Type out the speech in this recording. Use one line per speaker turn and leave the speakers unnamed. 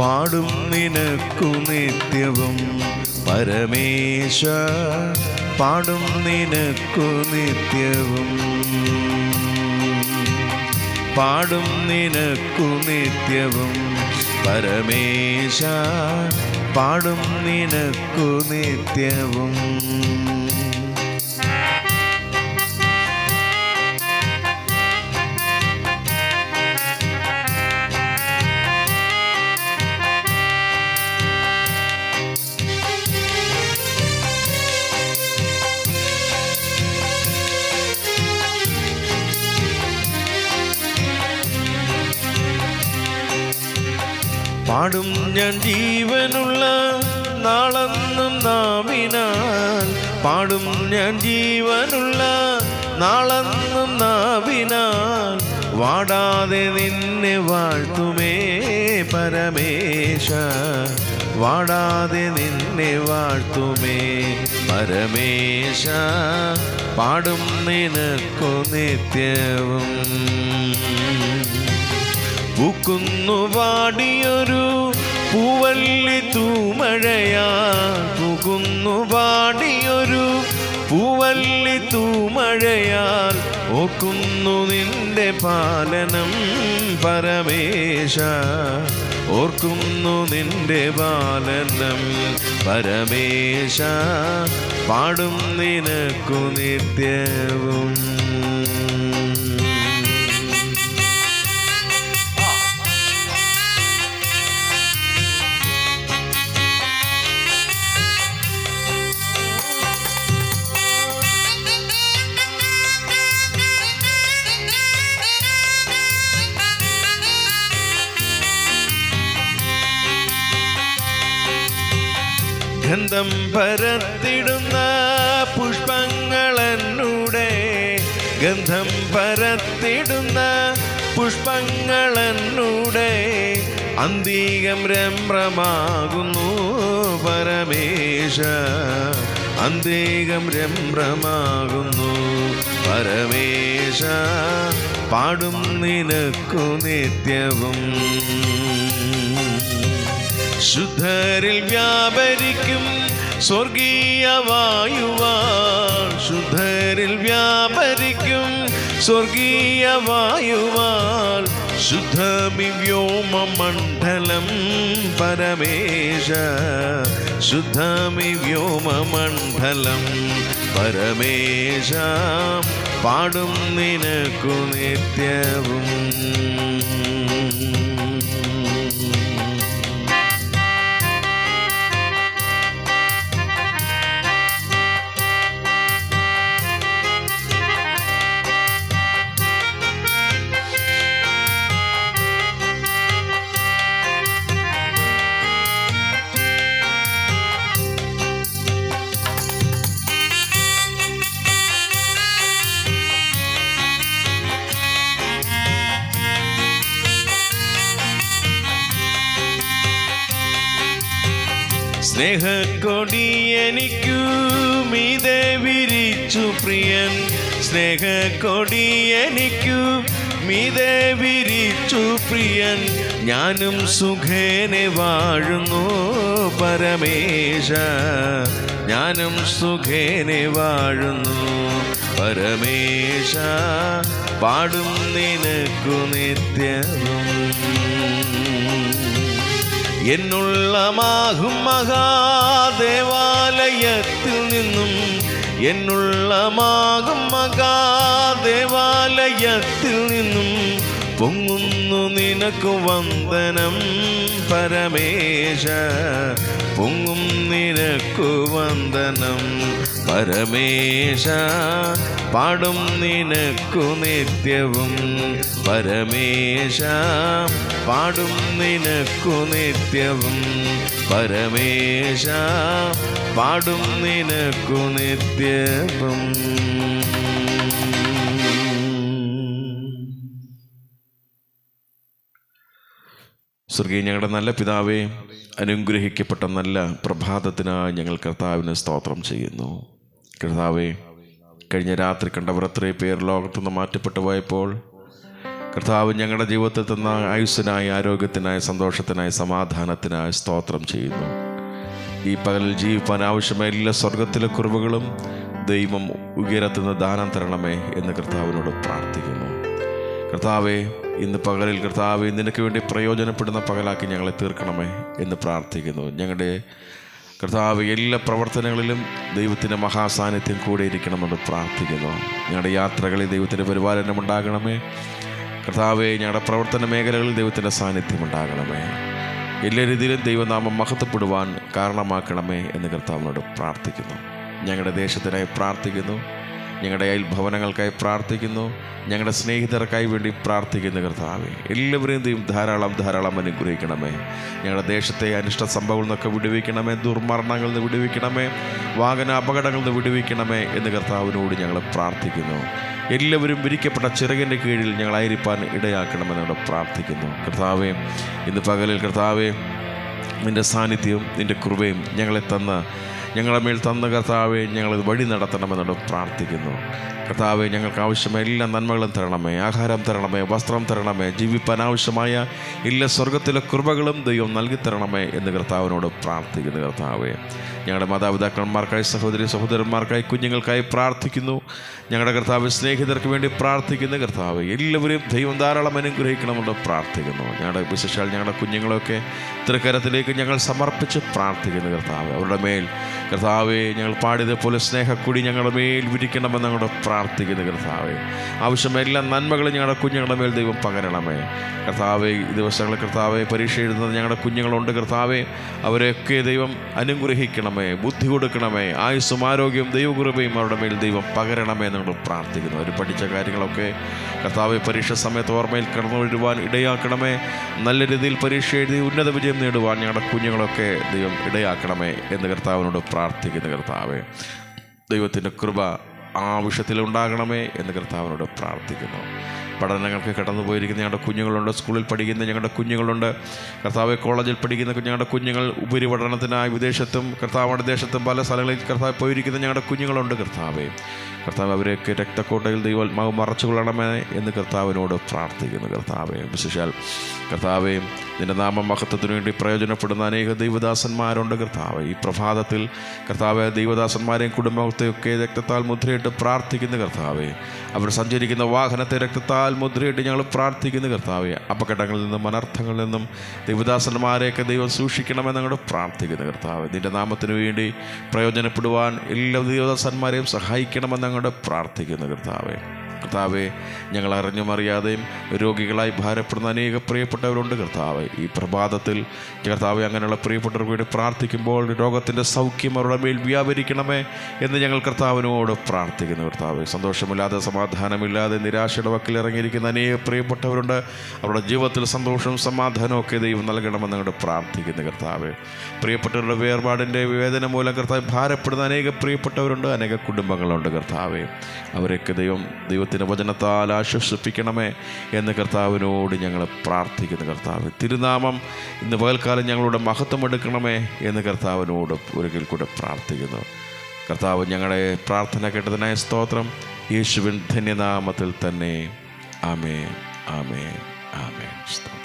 പാടും നിനക്കു നിത്യവും. പരമേശ പാടും നിനക്കു നിത്യവും. പാടും നിനക്കു നിത്യവും. പരമേശ പാടും നിനക്കു നിത്യവും. പാടും ഞാൻ ജീവനുള്ള നാളെന്നും നാവിനാൽ. പാടും ഞാൻ ജീവനുള്ള നാളെന്നും നാവിനാൽ. വാടാതെ നിന്നെ വാഴ്ത്തുമേ പരമേശ വാടാതെ നിന്നെ വാഴ്ത്തുമേ പരമേശ പാടും നിനക്കു നിത്യവും. പൂക്കുന്നു വാടിയൊരു പൂവല്ലി തൂമഴയാ. പൂക്കുന്നു വാടിയൊരു പൂവല്ലി തൂമഴയാൽ ഓർക്കുന്നു നിന്റെ പാലനം പരമേശ. ഓർക്കുന്നു നിന്റെ പാലനം പരമേശ. പാടും നിനക്കു നിത്യവും. ഗന്ധം പരത്തിടുന്ന പുഷ്പങ്ങളെന്നൂടെ ഗന്ധം പരത്തിടുന്ന പുഷ്പങ്ങളെന്നൂടെ അന്തികം രംഭ്രമാകുന്നു പരമേശ. അന്തികം രംഭ്രമാകുന്നു പരമേശ. പാടും നിനക്കു നിത്യവും. ശുദ്ധരിൽ വ്യാപരിക്കും സ്വർഗീയ വായുവാ ശുദ്ധരിൽ വ്യാപരിക്കും സ്വർഗീയ വായുവാൽ ശുദ്ധമി വ്യോമ മണ്ഡലം പരമേശ. ശുദ്ധമി വ്യോമ മണ്ഡലം പരമേശ. പാടും നിനക്കു നിത്യവും. സ്നേഹക്കൊടി എനിക്കു മീതെ വിരിച്ചു പ്രിയൻ. സ്നേഹക്കൊടി എനിക്കു മീതെ വിരിച്ചു പ്രിയൻ. ഞാനും സുഖേനെ വാഴുന്നു പരമേശ. ഞാനും സുഖേനെ വാഴുന്നു പരമേശ. പാടും നിനക്കു നിത്യവും എന്നുള്ളമാകും മഹാദേവാലയത്തിൽ നിന്നും. എന്നുള്ളമാകും മഹാദേവാലയത്തിൽ നിന്നും. പൊങ്ങുന്നു നിനക്കു വന്ദനം പരമേശ. പൊങ്ങും നിനക്കു വന്ദനം പരമേശ. പാടും നിനക്കു നിത്യവും പരമേശ. പാടും നിനക്കു നിത്യവും പരമേശ. പാടും നിനക്കു നിത്യവും. സ്വർഗീയ ഞങ്ങളുടെ നല്ല പിതാവേ അനുഗ്രഹിക്കപ്പെട്ട നല്ല പ്രഭാതത്തിനായി ഞങ്ങൾ കർത്താവിന് സ്തോത്രം ചെയ്യുന്നു. കർത്താവേ കഴിഞ്ഞ രാത്രി കണ്ടവർ അത്രയും പേർ ലോകത്തുനിന്ന് മാറ്റപ്പെട്ടു പോയപ്പോൾ കർത്താവ് ഞങ്ങളുടെ ജീവിതത്തിൽ തന്ന ആയുസ്സിനായി ആരോഗ്യത്തിനായി സന്തോഷത്തിനായി സമാധാനത്തിനായി സ്തോത്രം ചെയ്യുന്നു. ഈ പകലിൽ ജീവിപ്പാൻ ആവശ്യമായ എല്ലാ സ്വർഗത്തിലെ കുറവുകളും ദൈവം ഉയരത്തുന്ന ദാനം തരണമേ എന്ന് കർത്താവിനോട് പ്രാർത്ഥിക്കുന്നു. കർത്താവെ ഇന്ന് പകലിൽ കർത്താവെ നിനക്ക് വേണ്ടി പ്രയോജനപ്പെടുന്ന പകലാക്കി ഞങ്ങളെ തീർക്കണമേ എന്ന് പ്രാർത്ഥിക്കുന്നു. ഞങ്ങളുടെ കർത്താവ് എല്ലാ പ്രവർത്തനങ്ങളിലും ദൈവത്തിന്റെ മഹാസാന്നിധ്യം കൂടെ ഇരിക്കണമെന്ന് പ്രാർത്ഥിക്കുന്നു. ഞങ്ങളുടെ യാത്രകളിൽ ദൈവത്തിന്റെ പരിപാലനം ഉണ്ടാകണമേ. കർത്താവെ ഞങ്ങളുടെ പ്രവർത്തന മേഖലകളിൽ ദൈവത്തിന്റെ സാന്നിധ്യം ഉണ്ടാകണമേ. എല്ലാ രീതിയിലും ദൈവനാമം മഹത്വപ്പെടുവാൻ കാരണമാക്കണമേ എന്ന് കർത്താവിനോട് പ്രാർത്ഥിക്കുന്നു. ഞങ്ങളുടെ ദേശത്തിനായി പ്രാർത്ഥിക്കുന്നു. ഞങ്ങളുടെ അയൽ ഭവനങ്ങൾക്കായി പ്രാർത്ഥിക്കുന്നു. ഞങ്ങളുടെ സ്നേഹിതർക്കായി വേണ്ടി പ്രാർത്ഥിക്കുന്നു കർത്താവെ. എല്ലാവരെയും ധാരാളം ധാരാളം അനുഗ്രഹിക്കണമേ. ഞങ്ങളുടെ ദേശത്തെ അനിഷ്ട സംഭവങ്ങളിൽ നിന്നൊക്കെ വിടുവിക്കണമേ. ദുർമരണങ്ങളിൽ നിന്ന് വിടുവിക്കണമേ. വാഹന അപകടങ്ങളിൽ നിന്ന് വിടുവിക്കണമേ എന്ന് കർത്താവിനോട് ഞങ്ങൾ പ്രാർത്ഥിക്കുന്നു. എല്ലാവരും വിരിക്കപ്പെട്ട ചിറകിന്റെ കീഴിൽ ഞങ്ങൾ ഞങ്ങളായിരിക്കാൻ ഇടയാക്കണമെന്ന് ഞങ്ങൾ പ്രാർത്ഥിക്കുന്നു. കർത്താവെ ഇന്ന് പകലിൽ കർത്താവെ നിന്റെ സാന്നിധ്യവും നിന്റെ കൃപയും ഞങ്ങളെ തന്ന ഞങ്ങളുടെ മേൽ തന്ന കർത്താവെ ഞങ്ങൾ വഴി നടത്തണമെന്നോട് പ്രാർത്ഥിക്കുന്നു. കർത്താവെ ഞങ്ങൾക്ക് ആവശ്യമായ എല്ലാ നന്മകളും തരണമേ ആഹാരം തരണമേ വസ്ത്രം തരണമേ ജീവിപ്പാൻ ആവശ്യമായ എല്ലാ സ്വർഗത്തിലെ കൃപകളും ദൈവം നൽകി തരണമേ എന്ന് കർത്താവിനോട് പ്രാർത്ഥിക്കുന്നു കർത്താവേ. ഞങ്ങളുടെ മാതാപിതാക്കന്മാർക്കായി സഹോദരി സഹോദരന്മാർക്കായി കുഞ്ഞുങ്ങൾക്കായി പ്രാർത്ഥിക്കുന്നു. ഞങ്ങളുടെ കർത്താവ് സ്നേഹിതർക്ക് വേണ്ടി പ്രാർത്ഥിക്കുന്നു കർത്താവ്. എല്ലാവരെയും ദൈവം ധാരാളം അനുഗ്രഹിക്കണമെന്ന് പ്രാർത്ഥിക്കുന്നു. ഞങ്ങളുടെ വിശേഷാൽ ഞങ്ങളുടെ കുഞ്ഞുങ്ങളൊക്കെ തൃക്കരത്തിലേക്ക് ഞങ്ങൾ സമർപ്പിച്ച് പ്രാർത്ഥിക്കുന്നു കർത്താവ്. അവരുടെ മേൽ കർത്താവെ ഞങ്ങൾ പാടിയതുപോലെ സ്നേഹക്കൂടി ഞങ്ങളുടെ മേൽ വിരിക്കണമെന്ന് ഞങ്ങളുടെ പ്രാർത്ഥിക്കുന്നു കർത്താവെ. ആവശ്യമായ എല്ലാ നന്മകളും ഞങ്ങളുടെ കുഞ്ഞുങ്ങളുടെ മേൽ ദൈവം പകരണമേ. കർത്താവെ ഈ ദിവസങ്ങളിൽ കർത്താവെ പരീക്ഷ എഴുതുന്നത് ഞങ്ങളുടെ കുഞ്ഞുങ്ങളുണ്ട് കർത്താവെ. അവരെയൊക്കെ ദൈവം അനുഗ്രഹിക്കണമേ ബുദ്ധി കൊടുക്കണമേ ആയുസ്സും ആരോഗ്യവും ദൈവകൃപയും അവരുടെ മേൽ ദൈവം പകരണമേ എന്ന് ഞങ്ങൾ പ്രാർത്ഥിക്കുന്നു. അവർ പഠിച്ച കാര്യങ്ങളൊക്കെ കർത്താവെ പരീക്ഷ സമയത്ത് ഓർമ്മയിൽ കടന്നു വരുവാൻ ഇടയാക്കണമേ. നല്ല രീതിയിൽ പരീക്ഷ എഴുതി ഉന്നത വിജയം നേടുവാൻ ഞങ്ങളുടെ കുഞ്ഞുങ്ങളൊക്കെ ദൈവം ഇടയാക്കണമേ എന്ന് കർത്താവിനോട് പ്രാർത്ഥിക്കുന്നു കർത്താവെ. ദൈവത്തിന്റെ കൃപ ആ ഉണ്ടാകണമേ എന്ന് കർത്താവിനോട് പ്രാർത്ഥിക്കുന്നു. പഠനങ്ങൾക്ക് കടന്നു പോയിരിക്കുന്ന ഞങ്ങളുടെ കുഞ്ഞുങ്ങളുണ്ട് സ്കൂളിൽ പഠിക്കുന്ന ഞങ്ങളുടെ കുഞ്ഞുങ്ങളുണ്ട് കർത്താവ് കോളേജിൽ പഠിക്കുന്ന ഞങ്ങളുടെ കുഞ്ഞുങ്ങൾ ഉപരിപഠനത്തിനായി വിദേശത്തും കർത്താവിന്റെ ദേശത്തും പല സ്ഥലങ്ങളിൽ കർത്താവ് പോയിരിക്കുന്ന ഞങ്ങളുടെ കുഞ്ഞുങ്ങളുണ്ട് കർത്താവെ. കർത്താവ് അവരെയൊക്കെ രക്തക്കോട്ടയിൽ ദൈവാത്മാവ് മറച്ചു കൊള്ളണമേ എന്ന് കർത്താവിനോട് പ്രാർത്ഥിക്കുന്നു. കർത്താവെ വിശേഷാൽ കർത്താവെ നിന്റെ നാമം മഹത്വത്തിനു വേണ്ടി പ്രയോജനപ്പെടുന്ന അനേക ദൈവദാസന്മാരുണ്ട്. കർത്താവ് ഈ പ്രഭാതത്തിൽ കർത്താവ് ദൈവദാസന്മാരെയും കുടുംബത്തെയൊക്കെ രക്തത്താൽ മുദ്രയിട്ട് പ്രാർത്ഥിക്കുന്നു. കർത്താവെ അവർ സഞ്ചരിക്കുന്ന വാഹനത്തെ രക്തത്താൽ മുദ്രയിട്ട് ഞങ്ങൾ പ്രാർത്ഥിക്കുന്നു കർത്താവെ. അപകടങ്ങളിൽ നിന്നും അനർത്ഥങ്ങളിൽ നിന്നും ദേവദാസന്മാരെയൊക്കെ ദൈവം സൂക്ഷിക്കണമെന്ന് ഞങ്ങൾ പ്രാർത്ഥിക്കുന്നു കർത്താവ്. നിന്റെ നാമത്തിന് വേണ്ടി പ്രയോജനപ്പെടുവാൻ എല്ലാ ദേവദാസന്മാരെയും സഹായിക്കണമെന്ന് ഞങ്ങളുടെ പ്രാർത്ഥിക്കുന്നു കർത്താവെ. കർത്താവെ ഞങ്ങൾ അറിഞ്ഞും അറിയാതെയും രോഗികളായി ഭാരപ്പെടുന്ന അനേക പ്രിയപ്പെട്ടവരുണ്ട് കർത്താവ്. ഈ പ്രഭാതത്തിൽ കർത്താവെ അങ്ങനെയുള്ള പ്രിയപ്പെട്ടവർക്ക് വേണ്ടി പ്രാർത്ഥിക്കുമ്പോൾ രോഗത്തിന്റെ സൗഖ്യം അവരുടെ മേൽ വ്യാപരിക്കണമേ എന്ന് ഞങ്ങൾ കർത്താവിനോട് പ്രാർത്ഥിക്കുന്നു കർത്താവ്. സന്തോഷമില്ലാതെ സമാധാനമില്ലാതെ നിരാശയുടെ വക്കിൽ ഇറങ്ങിയിരിക്കുന്ന അനേക പ്രിയപ്പെട്ടവരുണ്ട്. അവരുടെ ജീവിതത്തിൽ സന്തോഷവും സമാധാനവും ഒക്കെ ദൈവം നൽകണമെന്ന് ഞങ്ങൾ പ്രാർത്ഥിക്കുന്നു കർത്താവ്. പ്രിയപ്പെട്ടവരുടെ വേർപാടിന്റെ വേദന മൂലം കർത്താവ് ഭാരപ്പെടുന്ന അനേക പ്രിയപ്പെട്ടവരുണ്ട് അനേക കുടുംബങ്ങളുണ്ട് കർത്താവെ. അവരൊക്കെ ദൈവം ദൈവം ദൈവത്തിന്റെ വചനത്താൽ ആശ്വസിപ്പിക്കണമേ എന്ന് കർത്താവിനോട് ഞങ്ങൾ പ്രാർത്ഥിക്കുന്നു കർത്താവ്. തിരുനാമം ഇന്ന് പകൽക്കാലം ഞങ്ങളുടെ മഹത്വം എടുക്കണമേ എന്ന് കർത്താവിനോട് ഒരിക്കൽ കൂടെ പ്രാർത്ഥിക്കുന്നു. കർത്താവ് ഞങ്ങളുടെ പ്രാർത്ഥന കേട്ടതിനായ സ്തോത്രം യേശുവിൻ ധന്യനാമത്തിൽ തന്നെ. ആമേ ആമേ ആമേ സ്തോത്രം